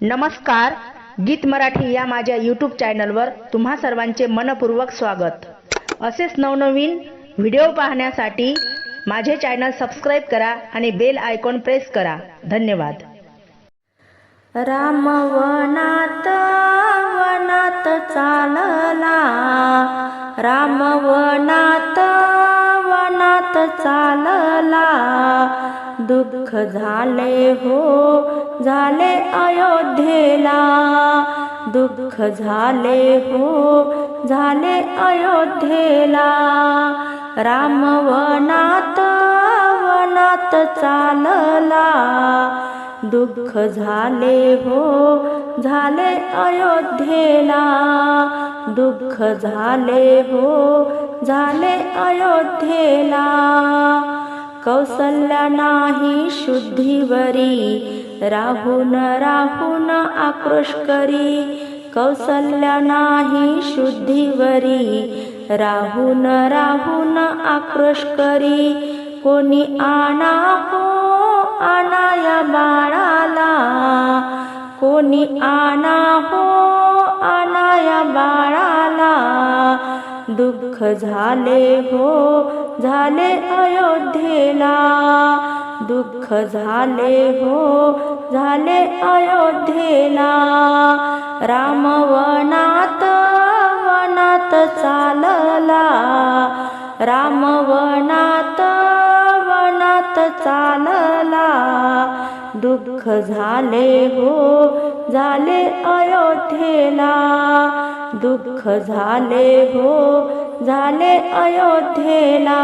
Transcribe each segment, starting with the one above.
नमस्कार गीत मराठी या माझ्या यूट्यूब चॅनलवर तुम्हा सर्वांचे मनपूर्वक स्वागत. असेच नवनवीन व्हिडिओ पाहण्यासाठी माझे चॅनल सबस्क्राईब करा आणि बेल आयकॉन प्रेस करा. धन्यवाद. रामवनात वनात चालला. रामवनात वनात चालला. दुःख झाले हो झाले अयोध्येला. दुःख झाले हो झाले अयोध्येला. राम वनात वनात चालला. दुःख झाले हो झाले अयोध्येला. दुःख झाले हो झाले अयोध्येला. कौसल्या नाही शुद्धीवरी राहून राहून आक्रोश करी. कौसल्या नाही शुद्धीवरी. राहून राहून आक्रोश करी. कोणी आणा हो आणाया बाळाला. कोणी आणा हो आणाया बाळाला. दुःख झाले हो झाले अयोध्येला. दुःख झाले हो झाले अयोध्येला. रामवनात वनात चालला. रामवनात वनात चालला. दुःख झाले हो झाले अयोध्येला. दुःख झाले हो झाले अयोध्येला.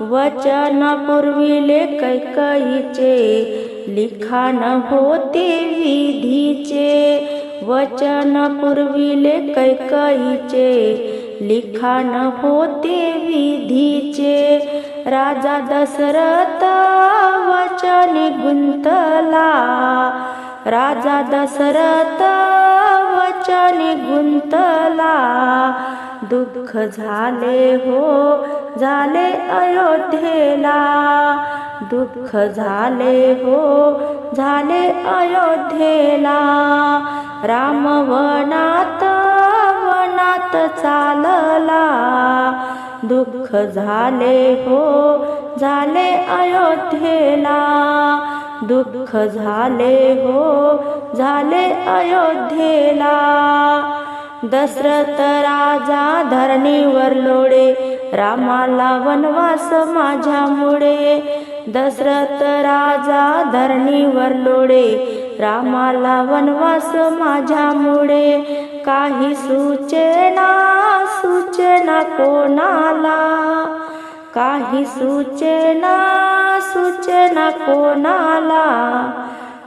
वचन कैकईचे लिखाण होते विधीचे. वचन कैकईचे लिखाण होते विधीचे. राजा दशरथ वचन गुंतला. राजा दशरथ वचन गुंतला. दुःख झाले हो झाले अयोध्येला. दुःख झाले हो झाले अयोध्येला. राम वनात वनात चालला. दुःख झाले हो झाले अयोध्येला. दुःख झाले हो झाले अयोध्येला. दशरथ राजा धरणीवर लोळे रामाला वनवास माझ्यामुळे. दशरथ राजा धरणीवर लोळे रामाला वनवास माझ्यामुळे. काही सूचना सूचना कोणाला? काही सूचना सूचना कोणाला?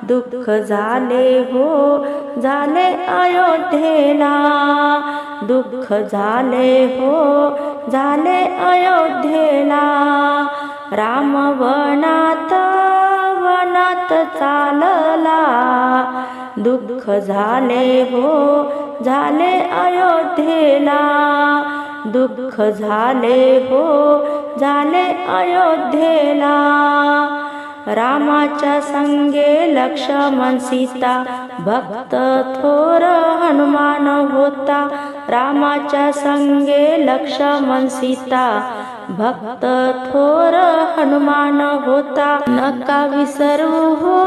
दुःख झाले हो झाले अयोध्येला. दुःख झाले हो झाले अयोध्येला. राम वनात वनात चालला. दुःख झाले हो झाले अयोध्येला. दुःख झाले हो झाले अयोध्येला. रामाच्या संगे लक्ष्मण सीता भक्त थोर हनुमान होता. रामाच्या संगे लक्ष्मण सीता भक्त थोर हनुमान होता. नका विसरू हो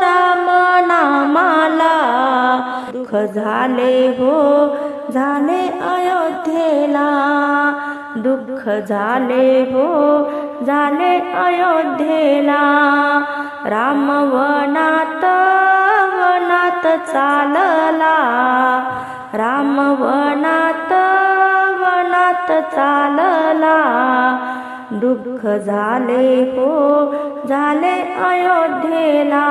राम नामाला. दुःख झाले हो झाले अयोध्येला. दुःख झाले हो झाले अयोध्येला. राम वनात वनात चालला. राम वनात वनात चालला. दुःख झाले हो झाले अयोध्येला.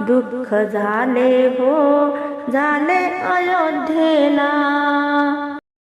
दुःख झाले हो झाले अयोध्येला.